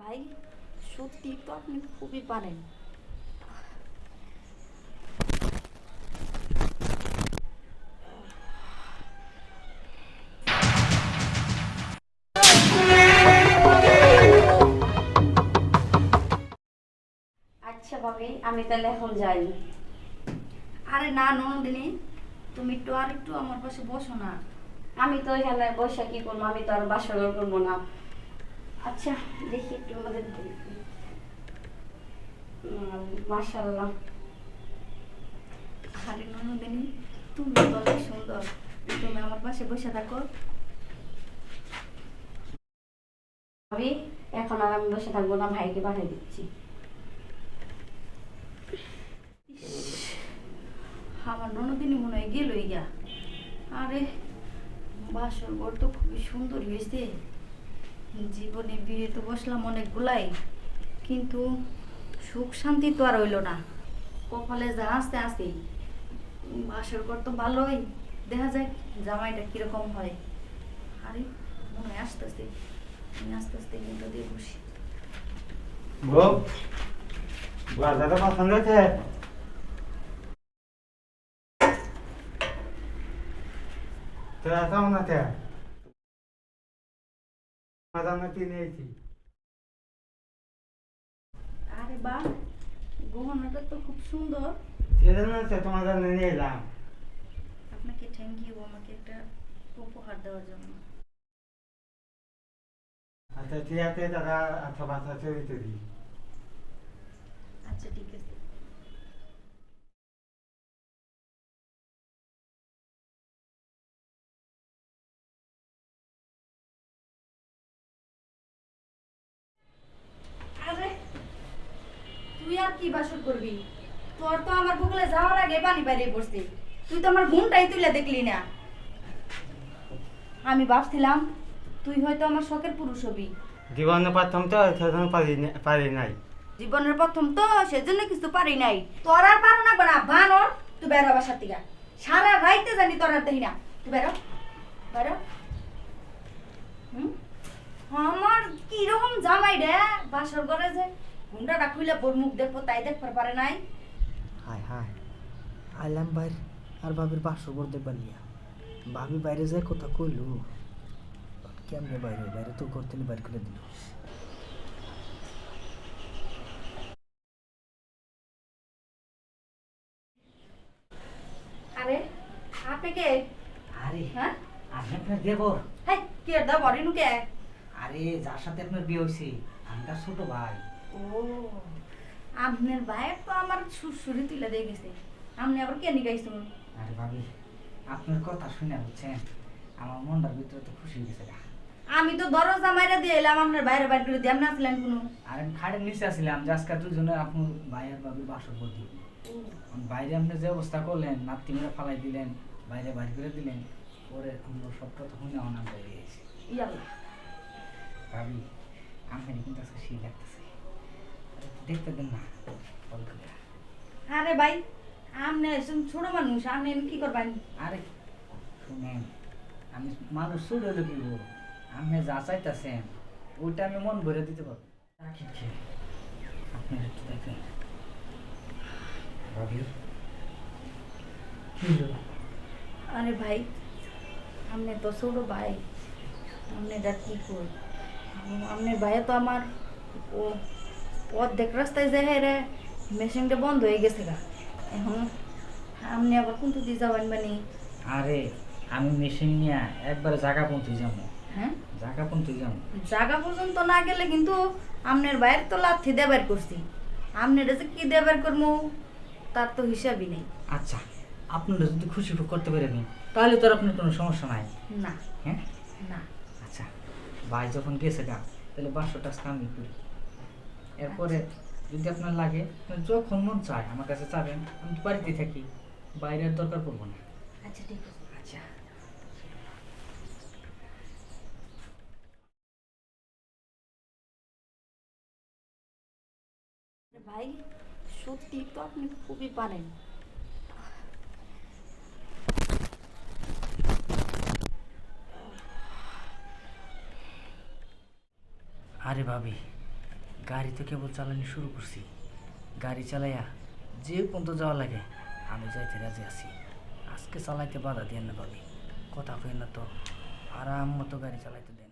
ভাই, সত্যি তো আপনি খুবই পারেন। আচ্ছা ভাবি, আমি তাহলে এখন যাই। আরে না, নন্দিনী, তুমি একটু আর একটু আমার পাশে বসো না। আমি তো এখানে বসে কি করব? আমি তো আর বাসর করব না। আচ্ছা দেখি একটু আমাদের মাসাল্লাহ আরে নন্দিনী তুমি তো অনেক সুন্দর। তুমি আমার পাশে বসে থাকো। ভাবি এখন আর আমি বসে থাকব না ভাইকে পাঠিয়ে দিচ্ছি। আমার ননদিনী মনে হয় গেল ইয়া আরে বাসর ঘর তো খুবই সুন্দর হয়েছে। জীবনে বিয়ে তো বসলাম অনেকগুলাই, কিন্তু সুখ শান্তি তো আর হইল না। কপালে যা আসতে আসতে বাসর ঘর তো ভালোই। দেখা যায় জামাইটা কীরকম হয়। আরে, মনে হয় আস্তে আস্তে আমি আস্তে আস্তে কিন্তু দিয়ে বসি গো বাজারে পছন্দ হয়েছে কেমন মাদামে কিনেছি আরে বা গহনাটা তো খুব সুন্দর। সেজন্য হচ্ছে তোমার জন্য নিয়ে এলাম। আপনাকে থ্যাংক ইউ আমাকে একটা উপহার দেওয়ার জন্য। আচ্ছা ঠিক আছে দাদা আচ্ছা বাসা চরিত্র দিই আচ্ছা ঠিক আছে। কি বাসর করবি? তোর তো আমার বগলে যাওয়ার আগে পানি বাইরে পড়ছে। তুই তো আমার ঘুমটাই তুলে দেখলি না। আমি ভাবছিলাম তুই হয়তো আমার শখের পুরুষ হবি। জীবনে প্রথম তো সেজন্য পারি পারি নাই। জীবনের প্রথম তো সেজন্য কিছু পারি নাই। তোর আর পারো না বানা বানর তুই বেরো বাসার থেকে সারা রাইতে জানি তোর আর দেই না। তুই বেরো বেরো। হুম? আমার কীরকম জামাই রে বাসর করে যে। ঘুমটাটা খুলে বোর মুখ দেখব তাই দেখবার পারে নাই। হায় হায় আইলাম বাইর আর ভাবির বাসর ঘর দেখবার লিয়া ভাবি বাইরে যায় কথা কইলো। কেমনে বাইরে? বাইরে তো থেকে বাইর করে দিল। আরে আপনি কে? আরে হ্যাঁ? আমি আপনার দেবর। হাই কি আর দা বড়ি নুকে আরে যার সাথে আপনার বিয়ে হয়েছে আমি তার ছোট ভাই। আপনার ভাইয়ের তো আমার সুরসুরি তুলে দিয়ে গেছে। আপনি আবার কে নিগাইছেন আরে ভাবি আপনার কথা শুনে বুঝছেন? আমার মনটার ভিতরে তো খুশি গেছে আমি তো দরজা মাইরা দিয়ে এলাম আপনার বাইরে বাইরে করে দিয়ে। আপনি আসলেন কোনো? আর খাটের নিচে আসছিলাম যে আজকে দুজনে আপনার ভাই আর ভাবির বাসর দিব। বাইরে আপনি যে অবস্থা করলেন নাতি মেরে ফালাই দিলেন বাইরে বাইর করে দিলেন পরে আমরা সব কথা শুনে অনাম হয়ে গেছি। ভাবি আমি কিন্তু আজকে সেই লাগতেছে। দেখতে দেন না। আরে ভাই আপনি ছোট মানুষ আপনি কি করবেন? আরে শুনেন আমি মানুষ শুরু হলো কি আপনি যা চাইতেছেন ওইটা আমি মন ভরে দিতে পারব। রাখি খেয়ে আপনি একটু দেখেন? আরে ভাই আপনি তো ছোট ভাই আপনি এটা কি কর? আপনার ভাই তো আমার ও অর্ধেক রাস্তায় যায় রে মেশিনটা বন্ধ হয়ে গেছে গা। এখন আপনি আবার কোনটা দিয়ে যাবেন মানে আরে আমি মেশিন নিয়ে একবারে জায়গা পৌঁছে যাব। হ্যাঁ? জায়গা পৌঁছে যাব। জায়গা পর্যন্ত না গেলে কিন্তু আপনার বাইরে তো লাথি দেবার করছি। আপনার যে কি দেবার করব তার তো হিসাবই নেই। আচ্ছা আপনারা যদি খুশি করতে পারেন তাহলে তো আর আপনার কোনো সমস্যা নাই। না। হ্যাঁ? না। আচ্ছা ভাই যখন গেছে গা তাহলে বাসটা আমি করি। এরপরে যদি আপনার লাগে যখন মন চায় আমার কাছে চাবেন আমি বাড়িতে থাকি বাইরের দরকার পড়ব না। আচ্ছা ঠিক আছে। আচ্ছা। ভাই সত্যি তো আপনি খুবই পারেন। আরে ভাবি গাড়ি তো কেবল চালানি শুরু করছি। গাড়ি চালাইয়া যে পর্যন্ত যাওয়া লাগে, আমি যাইতে রাজি আছি। আজকে চালাইতে বাধা দিয়ে না ভাবি কথা কই না তো। আরাম মতো গাড়ি চালাইতে দেন।